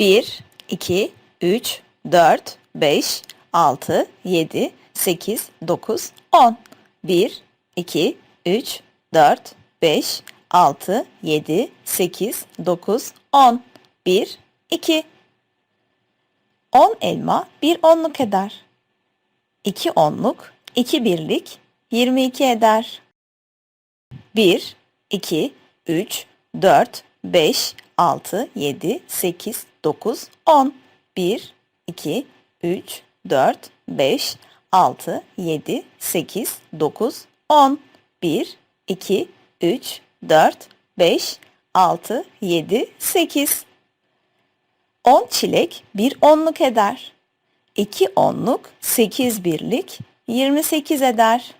Bir, iki, üç, dört, beş, altı, yedi, sekiz, dokuz, on. Bir, iki, üç, dört, beş, altı, yedi, sekiz, dokuz, on. Bir, iki. On elma bir onluk eder. İki onluk, iki birlik, yirmi iki eder. Bir, iki, üç, dört, beş, altı, yedi, sekiz, dokuz, on. Bir, iki, üç, dört, beş, altı, yedi, sekiz, dokuz, on. Bir, iki, üç, dört, beş, altı, yedi, sekiz. On çilek bir onluk eder. İki onluk sekiz birlik yirmi sekiz eder.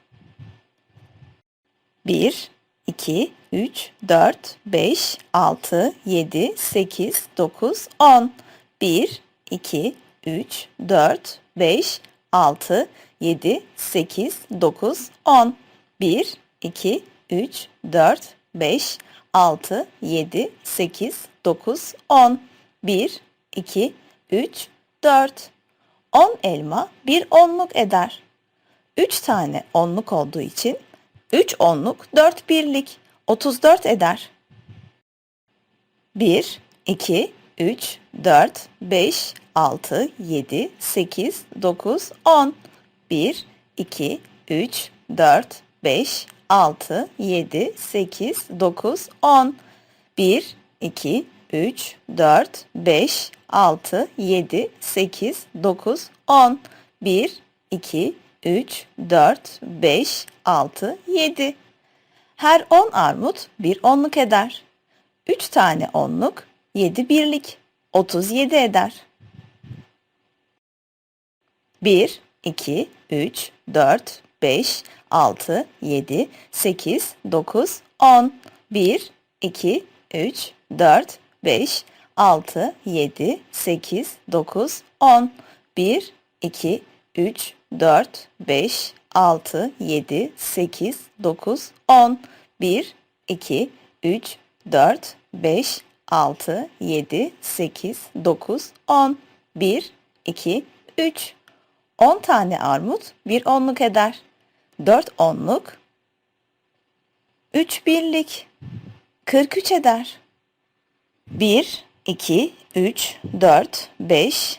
Bir, iki, üç, dört, beş, altı, yedi, sekiz, dokuz, on. Bir, iki, üç, dört, beş, altı, yedi, sekiz, dokuz, on. Bir, iki, üç, dört, beş, altı, yedi, sekiz, dokuz, on. Bir, iki, üç, dört. On elma bir onluk eder. Üç tane onluk olduğu için üç onluk dört birlik otuz dört eder. Bir, iki, üç, dört, beş, altı, yedi, sekiz, dokuz, on. Bir, iki, üç, dört, beş, altı, yedi, sekiz, dokuz, on. Bir, iki, üç, dört, beş, altı, yedi, sekiz, dokuz, on. Bir, iki, üç, dört, beş, altı, yedi. Her on armut bir onluk eder. Üç tane onluk yedi birlik. Otuz yedi eder. Bir, iki, üç, dört, beş, altı, yedi, sekiz, dokuz, on. Bir, iki, üç, dört, beş, altı, yedi, sekiz, dokuz, on. Bir, iki, üç, dört, beş, altı, yedi, sekiz, dokuz, on. Bir, iki, üç, dört, beş, altı, yedi, sekiz, dokuz, on. Bir, iki, üç. On tane armut bir onluk eder. Dört onluk, üç birlik, kırk üç eder. Bir, iki, üç, dört, beş,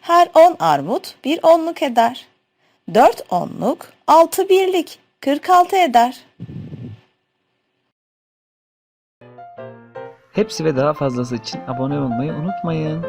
Her on armut bir onluk eder. Dört onluk altı birlik kırk altı eder. Hepsi ve daha fazlası için abone olmayı unutmayın.